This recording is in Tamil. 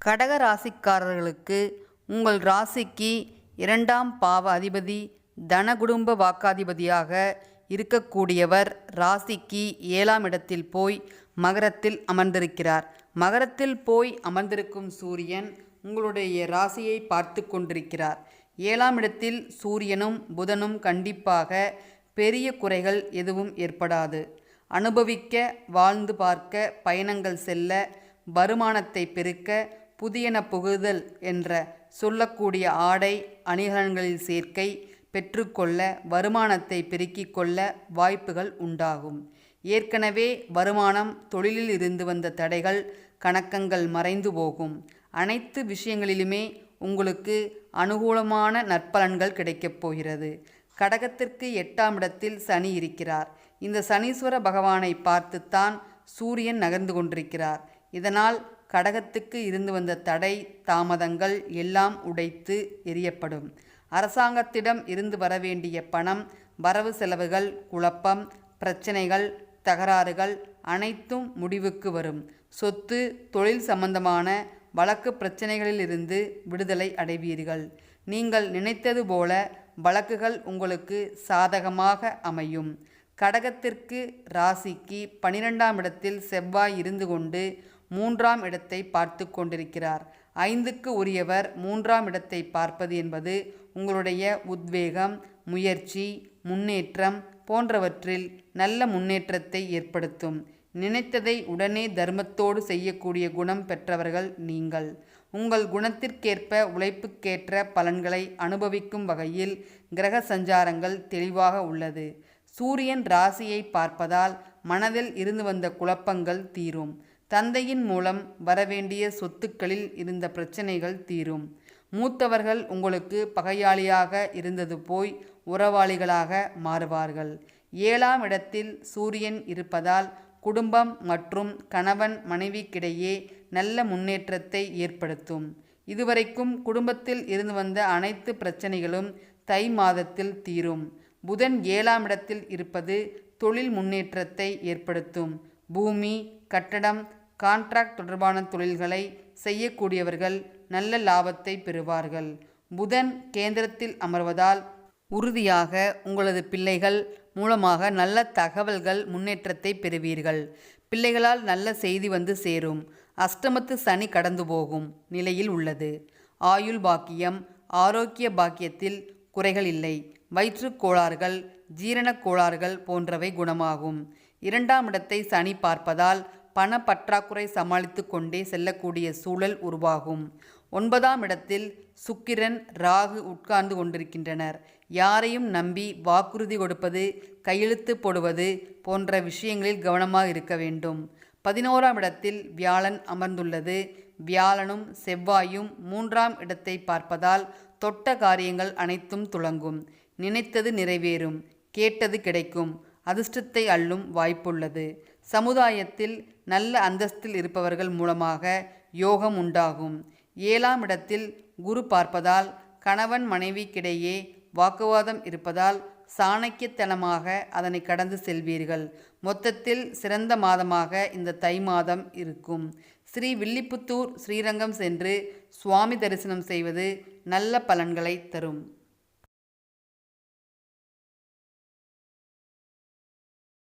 கடக ராசிக்காரர்களுக்கு உங்கள் ராசிக்கு இரண்டாம் பாவ அதிபதி தன குடும்ப வாக்காதிபதியாக இருக்கக்கூடியவர் ராசிக்கு ஏழாம் இடத்தில் போய் மகரத்தில் அமர்ந்திருக்கிறார். மகரத்தில் போய் அமர்ந்திருக்கும் சூரியன் உங்களுடைய ராசியை பார்த்து கொண்டிருக்கிறார். ஏழாம் இடத்தில் சூரியனும் புதனும் கண்டிப்பாக பெரிய குறைகள் எதுவும் ஏற்படாது. அனுபவிக்க வாழ்ந்து பார்க்க பயணங்கள் செல்ல வருமானத்தை பெருக்க புதியன புகுதல் என்ற சொல்லக்கூடிய ஆடை அணிகலன்களில் சேர்க்கை பெற்றுக்கொள்ள வருமானத்தை பெருக்கிக் கொள்ள வாய்ப்புகள் உண்டாகும். ஏற்கனவே வருமானம் தொழிலில் இருந்து வந்த தடைகள் கணக்கங்கள் மறைந்து போகும். அனைத்து விஷயங்களிலுமே உங்களுக்கு அனுகூலமான நற்பலன்கள் கிடைக்கப் போகிறது. கடகத்திற்கு எட்டாம் இடத்தில் சனி இருக்கிறார். இந்த சனீஸ்வர பகவானை பார்த்துத்தான் சூரியன் நகர்ந்து கொண்டிருக்கிறார். இதனால் கடகத்துக்கு இருந்து வந்த தடை தாமதங்கள் எல்லாம் உடைத்து எரியப்படும் அரசாங்கத்திடம் இருந்து வரவேண்டிய பணம் வரவு செலவுகள் குழப்பம் பிரச்சனைகள் தகராறுகள் அனைத்தும் முடிவுக்கு வரும். சொத்து தொழில் சம்பந்தமான வழக்கு பிரச்சனைகளிலிருந்து விடுதலை அடைவீர்கள். நீங்கள் நினைத்தது போல வழக்குகள் உங்களுக்கு சாதகமாக அமையும். கடகத்திற்கு ராசிக்கு பனிரெண்டாம் இடத்தில் செவ்வாய் இருந்து கொண்டு மூன்றாம் இடத்தை பார்த்து கொண்டிருக்கிறார். ஐந்துக்கு உரியவர் மூன்றாம் இடத்தை பார்ப்பது என்பது உங்களுடைய உத்வேகம் முயற்சி முன்னேற்றம் போன்றவற்றில் நல்ல முன்னேற்றத்தை ஏற்படுத்தும். நினைத்ததை உடனே தர்மத்தோடு செய்யக்கூடிய குணம் பெற்றவர்கள் நீங்கள். உங்கள் குணத்திற்கேற்ப உழைப்புக்கேற்ற பலன்களை அனுபவிக்கும் வகையில் கிரக சஞ்சாரங்கள் தெளிவாக உள்ளது. சூரியன் ராசியை பார்ப்பதால் மனதில் இருந்து வந்த குழப்பங்கள் தீரும். தந்தையின் மூலம் வரவேண்டிய சொத்துக்களில் இருந்த பிரச்சனைகள் தீரும். மூத்தவர்கள் உங்களுக்கு பகையாளியாக இருந்தது போய் உறவாளிகளாக மாறுவார்கள். ஏழாம் இடத்தில் சூரியன் இருப்பதால் குடும்பம் மற்றும் கணவன் மனைவிக்கிடையே நல்ல முன்னேற்றத்தை ஏற்படுத்தும். இதுவரைக்கும் குடும்பத்தில் இருந்து வந்த அனைத்து பிரச்சனைகளும் தை மாதத்தில் தீரும். புதன் ஏழாம் இடத்தில் இருப்பது தொழில் முன்னேற்றத்தை ஏற்படுத்தும். பூமி கட்டடம் கான்ட்ராக்ட் தொடர்பான தொழில்களை செய்யக்கூடியவர்கள் நல்ல லாபத்தை பெறுவார்கள். புதன் கேந்திரத்தில் அமர்வதால் உறுதியாக உங்களது பிள்ளைகள் மூலமாக நல்ல தகவல்கள் முன்னேற்றத்தை பெறுவீர்கள். பிள்ளைகளால் நல்ல செய்தி வந்து சேரும். அஷ்டமத்து சனி கடந்து போகும் நிலையில் உள்ளது. ஆயுள் பாக்கியம் ஆரோக்கிய பாக்கியத்தில் குறைகள் இல்லை. வயிற்றுக் கோளாறுகள் ஜீரணக் கோளாறுகள் போன்றவை குணமாகும். இரண்டாம் இடத்தை சனி பார்ப்பதால் பண பற்றாக்குறை சமாளித்து கொண்டே செல்லக்கூடிய சூழல் உருவாகும். ஒன்பதாம் இடத்தில் சுக்கிரன் ராகு உட்கார்ந்து கொண்டிருக்கின்றனர். யாரையும் நம்பி வாக்குறுதி கொடுப்பது கையெழுத்து போடுவது போன்ற விஷயங்களில் கவனமாக இருக்க வேண்டும். பதினோராம் இடத்தில் வியாழன் அமர்ந்துள்ளது. வியாழனும் செவ்வாயும் மூன்றாம் இடத்தை பார்ப்பதால் தொட்ட காரியங்கள் அனைத்தும் துளங்கும். நினைத்தது நிறைவேறும். கேட்டது கிடைக்கும். அதிர்ஷ்டத்தை அள்ளும் வாய்ப்புள்ளது. சமுதாயத்தில் நல்ல அந்தஸ்தில் இருப்பவர்கள் மூலமாக யோகம் உண்டாகும். ஏழாம் இடத்தில் குரு பார்ப்பதால் கணவன் மனைவிக்கிடையே வாக்குவாதம் இருப்பதால் சாணக்கியத்தனமாக அதனை கடந்து செல்வீர்கள். மொத்தத்தில் சிறந்த மாதமாக இந்த தை மாதம் இருக்கும். ஸ்ரீ வில்லிபுத்தூர் ஸ்ரீரங்கம் சென்று சுவாமி தரிசனம் செய்வது நல்ல பலன்களை தரும்.